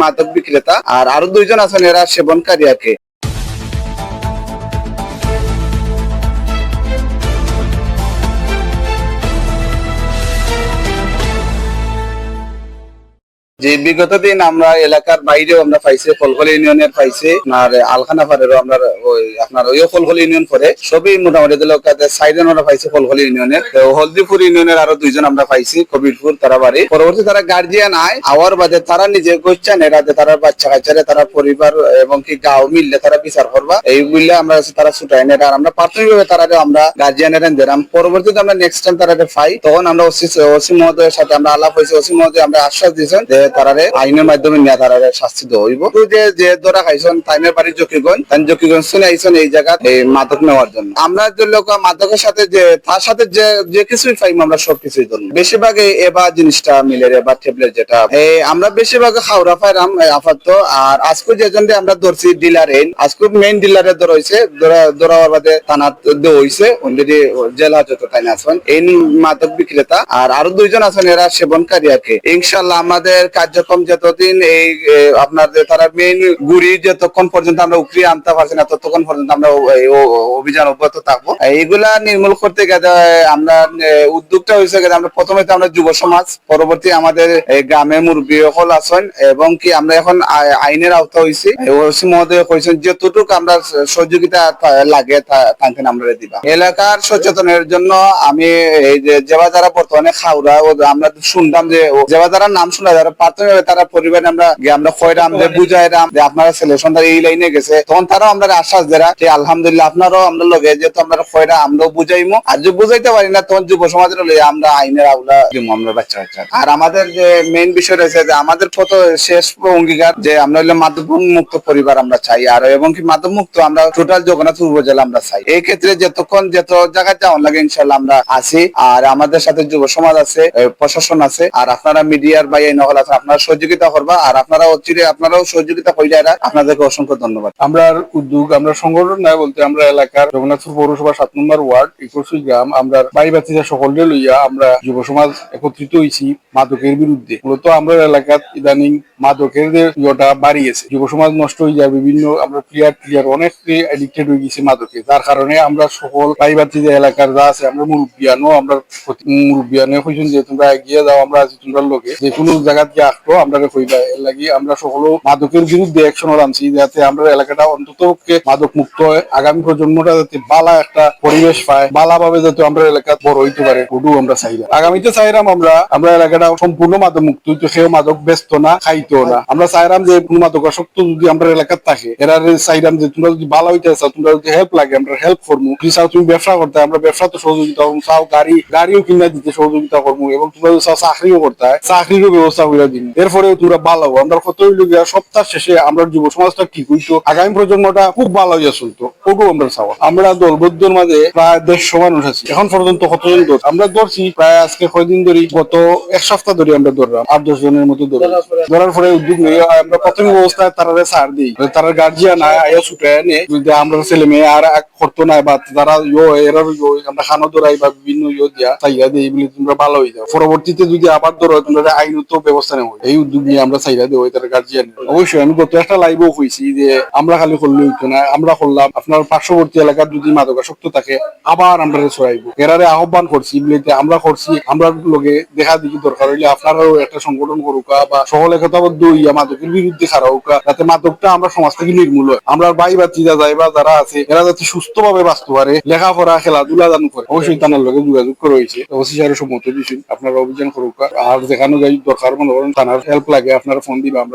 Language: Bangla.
মাদক বিক্রেতা আর আরও দুইজন আছেন এরা সেবনকারী আর কি। যে বিগত দিন আমরা এলাকার বাইরেও আমরা পাইছি ফলফল ইউনিয়নের পাইছি, আপনার আলখানা পাড়েরও আমরা ওই আপনার ওই ফলফল ইউনিয়ন পরে সবই মোটামুটি দিল সাইডেন আমরা পাইছি ফলফল ইউনিয়নের। হলদিপুর ইউনিয়নের আরও দুইজন আমরা পাইছি, কবিরপুর তারা বাড়ি পরবর্তী তারা গার্জিয়ান আয়, আওয়ার বাদে তারা নিজে করছেন এরাতে তারা বাচ্চা কাচ্চারে তারা পরিবার এবং কি গাঁও মিললে তারা বিচার করবা। এই মিললে আমরা তারা ছুটাই না আর আমরা প্রাথমিকভাবে তারা আমরা গার্জিয়ানের দিলাম পরবর্তীতে আমরা নেক্সট টাইম তারা পাই, তখন আমরা ওসি ওসি মহোদয়ের সাথে আমরা আলাপ হয়েছে। ওসি মহোদয় আমরা আশ্বাস দিয়েছেন তারারে, আইনের মাধ্যমে তারারে শাস্তি যে যে ধরা খাইছেন বাড়ি জকিগঞ্জ তাই জকিগঞ্জ শুনে আইছেন এই জায়গা, এই মাদক নেওয়ার জন্য। আমরা যে লোক, মাদকের সাথে যে, তার সাথে যে যে কিছুই পাইম, আমরা ধরুন বেশিরভাগ এবার জিনিসটা যেটা। আমরা বেশিরভাগ খাওয়া পাইরাম আপাতত। আর আজকে যেজন আমরা ধরছি ডিলার আজকে মেইন ডিলারে ধরা হয়েছে বাদে থানা হয়েছে অলরেডি তাই আছেন এই মাদক বিক্রেতা। আর আরও দুইজন আছেন, এরা সেবনকারী আর কি। ইনশাল্লাহ আমাদের কার্যক্রম যতদিন এই আপনার তারা মেইন গুড়ি যতক্ষণ পর্যন্ত আমরা উপরে আনতে পারছি না, ততক্ষণ পর্যন্ত আমরা অভিযান অব্যাহত থাকব। এইগুলা নির্মূল করতে গেলে আমরা উদ্যোগটা হয়েছে গেলে আমরা প্রথমে তো আমরা যুব সমাজ, পরবর্তী আমাদের গ্রামে মুরব্বী হল আছেন, এবং কি আমরা এখন আইনের আওতা হয়েছি। ওসি মহোদয় কইছেন, যতটুকু আমরা সহযোগিতা লাগে তাকে আমরা দিবা। এলাকার সচেতনের জন্য আমি এই যে যারা বর্তমানে খাওয়া ও আমরা শুনলাম যে যারা নাম শোনা যারা প্রাথমিকভাবে তারা পরিবারে আমরা আমরা খয়রাম যে, বুঝাইরাম যে, আপনারা ছেলে সন্তান এই লাইনে গেছে। তখন তারাও আমরা আশ্বাস দেরা যে, আলহামদুলিল্লাহ, আপনারাও আমরা লগে যেহেতু আমরা খয়রা আমরাও বুঝাইমু। আর যদি বুঝাইতে পারি না, তখন যুব সমাজের লগে আমরা আইনের দিমু, আমরা বাচ্চা বাচ্চা। আর আমাদের যে মেইন বিষয় রয়েছে যে, আমাদের কত শেষ অঙ্গীকার যে, আমরা হইলে মাদক মুক্ত পরিবার আমরা চাই। আর এবং কি মাদক মুক্ত আমরা টোটাল জগন্নাথ উপজেলা আমরা চাই। এই ক্ষেত্রে যতক্ষণ যত জায়গায় যাওয়ার লাগে ইনশাল্লাহ আমরা আছি। আর আমাদের সাথে যুব সমাজ আছে প্রশাসন আছে। আর আপনারা মিডিয়ার বা এই নকল আছে আপনারা সহযোগিতা করবা, আর আপনারা অচিরে আপনারাও সহযোগিতা কইলে আপনাদেরকে অসংখ্য ধন্যবাদ। আমরা উদ্যোগ, আমরা সংগঠন নাই বলতে আমরা এলাকার জগন্নাথপুর পৌরসভা সাত নম্বর ওয়ার্ড একুশি গ্রাম আমরা বাড়ি বাচ্চা সকলকে লইয়া আমরা যুব সমাজ একত্রিত হয়েছি মাদকের বিরুদ্ধে। মূলত আমরা এলাকাত ইদানিং মাদকের ইয়েটা বাড়িয়েছে। যুব সমাজ নষ্ট হয়ে যায়, বিভিন্ন আমরা প্লেয়ার প্লেয়ার অনেক এডিক্টেড হয়ে গেছে মাদকে। যার কারণে আমরা সকল বাড়ি বাচ্চা এলাকার যা আছে, আমরা মুরব্বিয়ানো আমরা মুরব্বিয়ানে কইছেন যে তোমরা এগিয়ে যাও, আমরা আছি তোমরা লোকে। যে কোনো জায়গাত আসতো আমরা কইবা এর লাগি আমরা সকল মাদকের বিরুদ্ধে অ্যাকশন আনছি, যাতে আমরা এলাকাটা অন্তত মাদক মুক্ত হয়। আগামী প্রজন্মটা যাতে বালা একটা পরিবেশ পায় বালা ভাবে যাতে আমরা এলাকা বড় হইতে পারে, ওটু আমরা চাইলাম আগামীতে চাইলাম আমরা আমরা এলাকাটা সম্পূর্ণ মাদক মুক্ত হইতো, সেও মাদক ব্যস্ত না খাইতো না। আমরা চাইলাম যে কোনো মাদক আসক্ত যদি আমরা এলাকাত থাকে, এরা চাইলাম যে তোমরা যদি ভালো হইতে চাও তোমরা যদি হেল্প লাগে, আমরা হেল্প করব যদি চাও তুমি ব্যবসা করতে, আমরা ব্যবসা তো সহযোগিতা করব চাও গাড়ি, গাড়িও কিনা দিতে সহযোগিতা করব এবং তোমরা যদি চাও চাকরিও করতে হয়, চাকরিরও ব্যবস্থা করে দিন। এরপরেও তোমরা ভালো হব। আমরা কত গিয়া সপ্তাহ শেষে আমরা যুব সমাজটা কি হইতো আগামী প্রজন্মটা খুব ভালো হইয়া চলতো। ওটু আমরা চাওয়া। আমরা দলবদ্ধর মাঝে প্রায় দেড়শো মানুষ আছি। এখন পর্যন্ত কতজন ধর আমরা ধরছি প্রায় আজকে কয়দিন ধরে গত এক সপ্তাহ ধরে আমরা ধরলাম। আট দশ জনের মতো ধরলাম। ধরার পরে? উদ্যোগ নিয়ে আমরা প্রাথমিক অবস্থায় তারা ছাড় দিই। তারা গার্জিয়ান আয়া ছুটে এনে যদি আমরা ছেলে মেয়ে আর করতো না বা তারা ইয়ো ইয়ো আমরা খানো ধরাই বা বিভিন্ন ইয়ো দিয়া চাইয়া দিই বলে তোমরা ভালো হয়ে যাও। পরবর্তীতে যদি আবার ধরো তোমরা আইনত ব্যবস্থা এই উদ্যোগ নিয়ে আমরা দেবো গার্জিয়ান অবশ্যই আমি গত একটা লাইভও যে, আমরা খালি করলে হইতো না, আমরা করলাম। আপনার পার্শ্ববর্তী এলাকার যদি মাদকাসক্ত থাকে, আবার আমরা ছড়াইবো। এরারে আহ্বান করছি বলে আমরা করছি, আমরা লোকে দেখা দেখি দরকার হইলে আপনারাও একটা সংগঠন করুকা বা সকলে একতাবদ্ধ হইয়া মাদকের বিরুদ্ধে হোকা যাতে মাদকটা আমরা সমাজ থেকে নির্মূল হয়। আমরা ভাই বাচ্চিরা যাই বা যারা আছে, এরা যাতে সুস্থ ভাবে বাঁচতে পারে, লেখাপড়া, খেলাধুলা জানু করে। অবশ্যই তাদের লগে যোগাযোগ করে হয়েছে। অবশ্যই সম্মত আপনারা অভিযান করুকা আর দেখানো যাই দরকার মনে করেন থানার হেল্প লাগে আপনারা ফোন দিবা আমরা